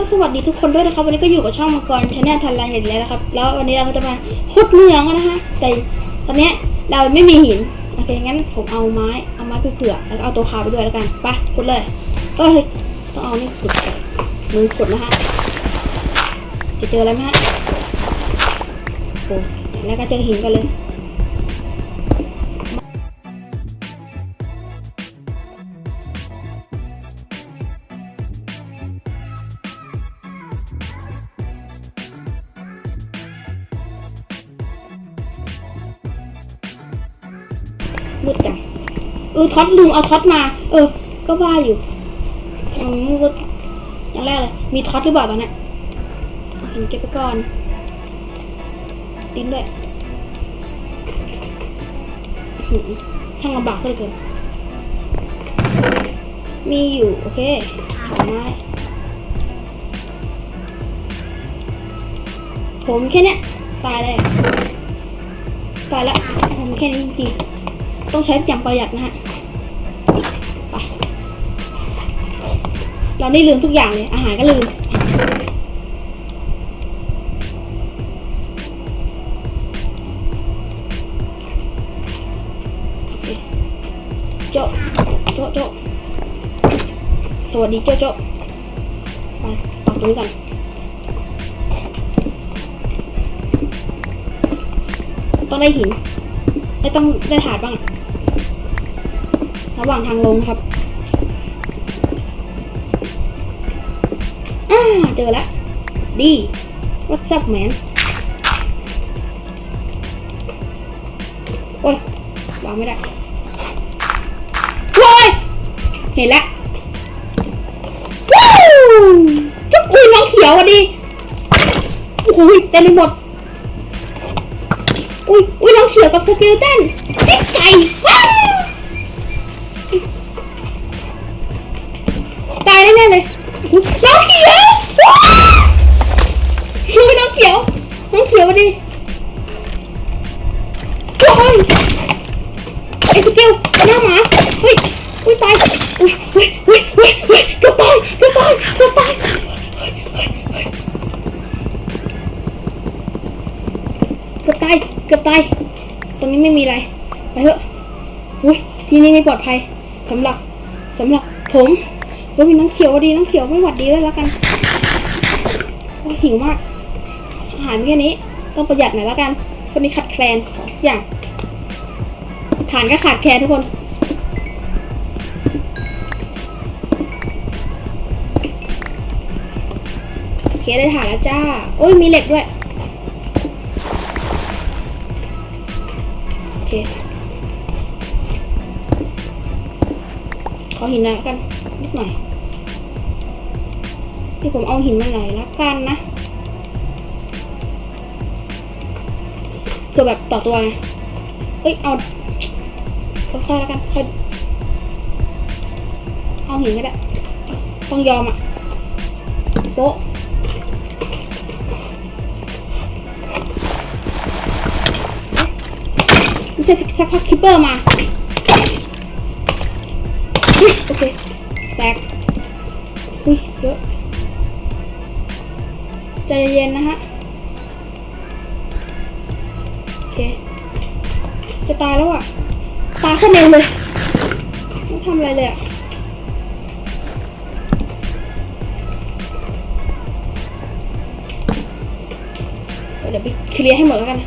ก็สวัสดีทุกคนด้วยนะครับ วันนี้ก็อยู่กับช่องมังกรชาแนลทันไลน์อีกแล้วนะครับ แล้ววันนี้เราก็จะมาขุดเหมืองนะคะแต่ตอนนี้เราไม่มีหินโอเคงั้นผมเอาไม้เอาไม้ไปเผื่อแล้วก็เอาตัวขาวไปด้วยแล้วกันไปขุดเลยเอ้ยต้องเอานี่ขุดมือขุดนะฮะจะเจออะไรไหมฮะโอ้แล้วก็เจอหินกันเลย มืดจังเออท็อตลืมเอาท็อตมา เออ ก็ว่าอยู่อืมมืดอย่างแรกเลยมีท็อตหรือเปล่าตอนนี้เหินเก็บไปก่อนดิ้นด้วยหืมช่างลำบากซะเหลือเกินมีอยู่ โอเคขอไม้ผมแค่เนี้ยตายเลยตายแล้วผมแค่นี้จริง ต้องใช้อย่างประหยัดนะฮะไปเราได้ลืมทุกอย่างเลย อาหารก็ลืม โจะโจะโจะสวัสดีโจะโจะไปปักตรงนี้กันต้องได้หิน ไม่ต้องได้ถาดบ้าง ระหว่างทางลงครับอ่าเจอแล้วดี what's up man โอ้ยวางไม่ได้โอ้ยเห็นแล้ววู้จุ๊บอุ้ยน้องเขียวอะดิโอ้โหเต็มไปหมดอุ้ยอุ้ยน้องเขียวกับสเกลตันติ๊กไก่ว้าว น่เลยน้องเขียวว้าวยน้องเขียวน้องเขียวมาดิโอ้ยไอ้สเกลหน้าหมาเฮ้ยอุ้ยตายอุ้ยอุ้ยอุ้ยอุ้ยอุ้ยเกือบตายเกือบตายเกือบตายเกือบตายเกือบตายตรงนี้ไม่มีอะไรไปเถอะอุ้ยที่นี่ไม่ปลอดภัยสำหรับสำหรับผม แล้วมีน้องเขียวดีน้องเขียวไม่หวัดดีเลยแล้วกันหิวมากอาหารแค่นี้ต้องประหยัดหน่อยแล้วกันคนนี้ขาดแคลนอย่างฐานก็ขาดแคลนทุกคนโอเคได้ฐานแล้วจ้าโอ้ยมีเหล็กด้วยโอเคขอหินหน่อยละกันนิดหน่อย ที่ผมเอาหินมาหน่อยละกันนะเพื่อแบบต่อตัวไงเอ้ยเอาค่อยๆแล้วกันค่อยเอาหินก็ได้ต้องยอมอะโป๊ะไม่ใช่สักพักคิปเปอร์มาโอเคแตกอุ้ยเยอะ ใจเย็นๆนะฮะ โอเค จะตายแล้วอะ ตายคะแนนเลย ไม่ทำอะไรเลยอะเดี๋ยวไปเคลียร์ให้หมดแล้วกัน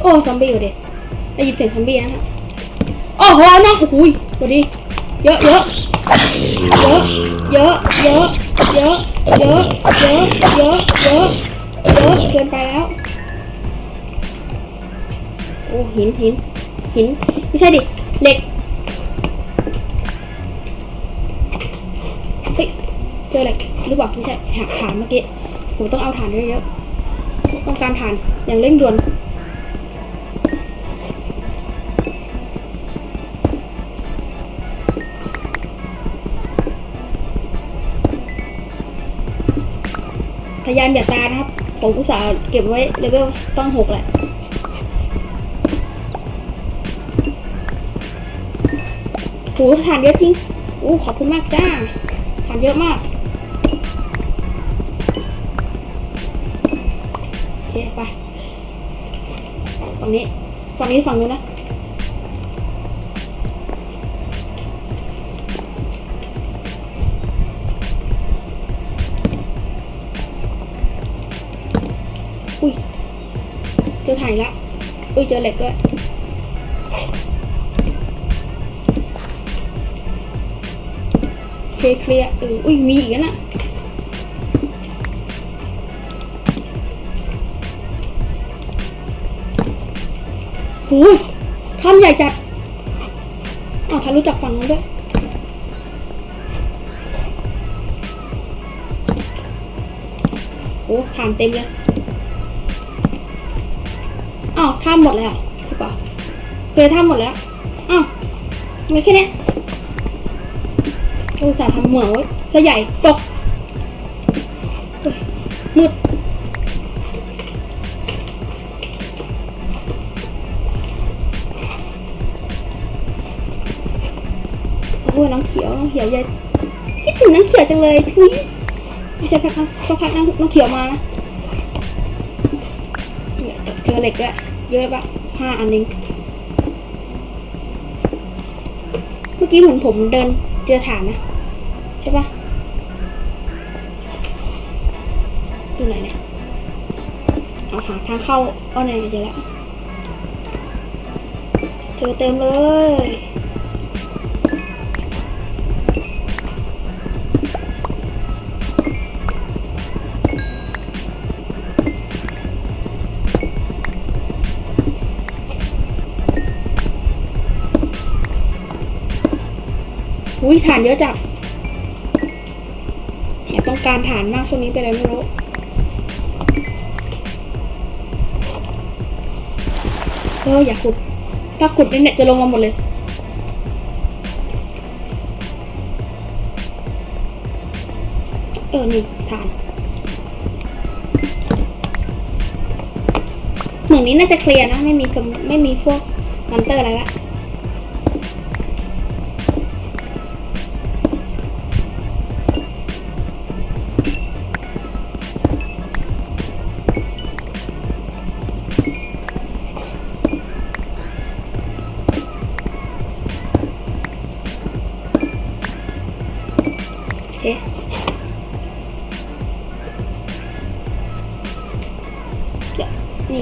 โอ้ซอมบี้อยู่ดิได้ยินเสียงซอมบี้นะฮะโอ้โหน้องโอ้โหยสวัสดี เยอะเยอะเยอะเยอะเยอะ เยอะเยอะเยอะเยอะเยอะเยอะเกินไปแล้วโอ้หินหินหินไม่ใช่ดิเหล็กเฮ้ยเจอเหล็กหรือเปล่าไม่ใช่หักฐานเมื่อกี้ผมต้องเอาฐานเยอะๆต้องการฐานอย่างเร่งด่วน พยายามอย่ตานะครับ ผมอุตส่าห์เก็บไว้เลเวลต้องหกแหละโหฐานเยอะจริงโอ้ขอบคุณมากจ้าฐานเยอะมากโอเคไปฝั่งนี้ฝั่งนี้ฝั่งนู้นนะ อุ้ยเจอถ่ายละอุ้ยเจอเหล็กด้วยเคลียเคลียเอออุ้ยมีอีกน่ะหูยถ้ำใหญ่จัดอ้าวท่านรู้จักฝั่งนั้นด้วยโอ้ฐานเต็มเลย อ้าวถ้ำหมดแล้วถูกปะเคยถ้ำหมดแล้ว อ้าวไม่แค่เนี้ยอุตส่าห์ทำเหมืองไว้ซะใหญ่ตกมืดโอ้ยน้องเขียวน้องเขียวอย่คิดถึงน้องเขียวจังเลยทุยไม่ใช่พักนะสักพักน้องน้องเขียวมานะเนี่ยเจอเหล็กแล้ว เยอะปะห้าอันเองเมื่อกี้เหมือนผมเดินเจอฐานนะ ใช่ปะอยู่ไหนเนี่ยเอาหาทางเข้าเอนไหนเจอแล้วเจอเต็มเลย อุ้ยฐานเยอะจัดแอบต้องการฐานมากช่วงนี้ไปเลยไม่รู้เอออย่าขุด ถ้าขุดเนี่ยจะลงมาหมดเลยเออนี่ฐานเหมืองนี้น่าจะเคลียร์นะ ไม่มีไม่มีพวกมันเตอร์อะไรละ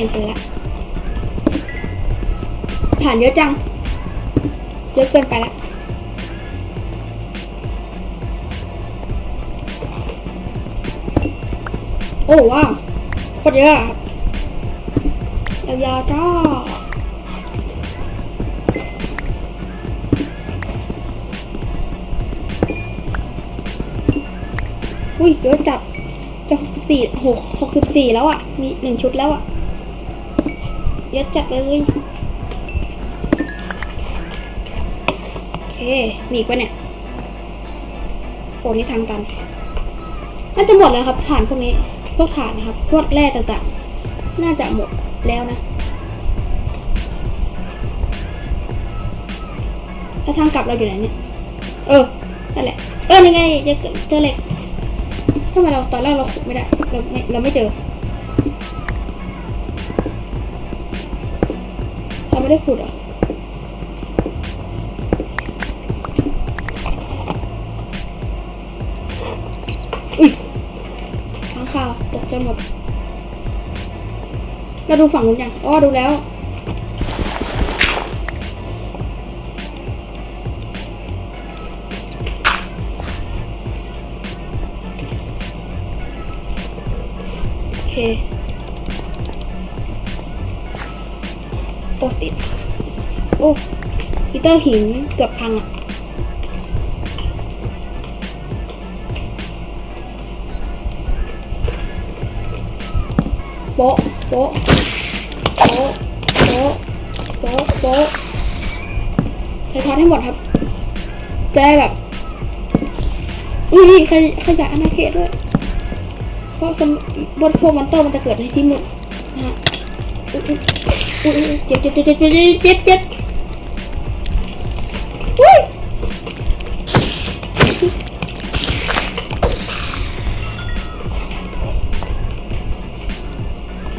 ยวนี่เจอละฐานเยอะจัง เยอะเกินไปละโอ้ว้าวโคตรเยอะอะยาวๆจ้าอุ้ยเยอะจัดจะหกสิบสี่หกหกสิบสี่แล้วอะ มีหนึ่งชุดแล้วอะ เยอะจัดเลยโอเคมีอีกปะเนี่ยโอ้นี่ทางกันน่าจะหมดแล้วครับฐานพวกนี้พวกฐานนะครับพวกแร่ต่างๆน่าจะหมดแล้วนะแล้วทางกลับเราอยู่ไหนเนี่ยเออนั่นแหละเออยังไงจอเจอเหล็กทำไมเราตอนแรกเราขุดไม่ได้เราไม่เราไม่เจอ เราไม่ได้ขุดเหรออุ้ยข้างข่าวตกใจหมดเราดูฝั่งนู้นยังอ๋อดูแล้วโอเค โอ้ติด โอ้ปีเตอร์หินเกือบพังอะโป๊ะโป๊ะโป๊ะโป๊ะโป๊ะโป๊ะใช้ทอนให้หมดครับจะได้แบบอุ้ยขยขยายอาณาเขตด้วย เพราะสมบนพวกมอนเตอร์มันจะเกิดในที่มืดนะฮะ อุ๊ยเจ็บเจ็บเจ็บเจ็บเจ็บเจ็บอุ้ย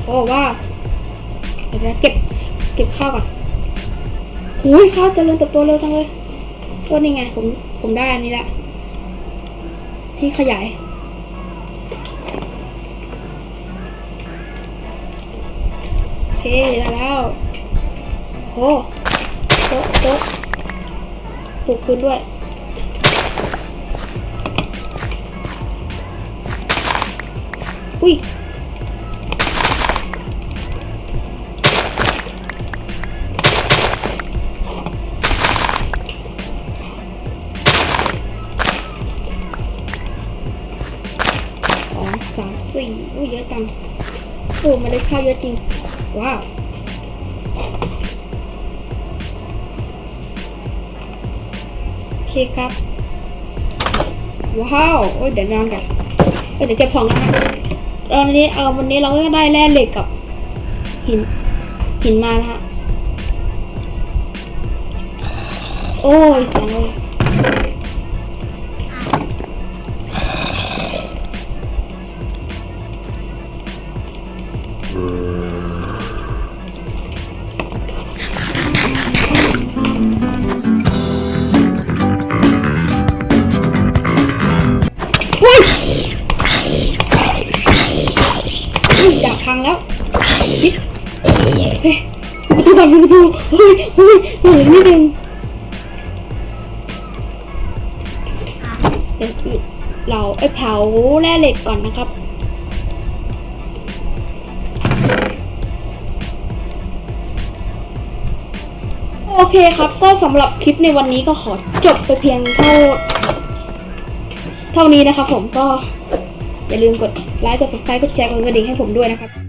โอ้ว้าเดี๋ยวเก็บเก็บข้าวก่อนหุยข้าวจะเริญเติบโตเร็วจังเลยก็นี่ไงผมผมได้อันนี้ละที่ขยาย เคได้แล้วโอ้โต๊ะโต๊ะปลูกพื้นด้วยอุ้ยสองสามสี่อุ้ยเยอะจังโอ้มันได้ข้าวเยอะจริง ว้าวโอเคครับ ว้าว โอ้ยเดี๋ยวนอนกันเอ้ยเดี๋ยวเก็บของนะคะตอนนี้เออวันนี้เราก็ได้แร่เหล็กกับหินหินมานะฮะ โอ้ยจังเลยอุ้ย พังแล้วเฮ้ยประตูก่อนประตูเฮ้ยเฮ้ยเหลือนิดนึงเดี๋ยวเราไอ้เผาแร่เหล็กก่อนนะครับโอเคครับ ก็สำหรับคลิปในวันนี้ก็ขอจบไปเพียงเท่า เท่านี้นะครับผมก็ อย่าลืมกดไลค์กดติดตามกดแชร์กดกระดิ่งให้ผมด้วยนะครับ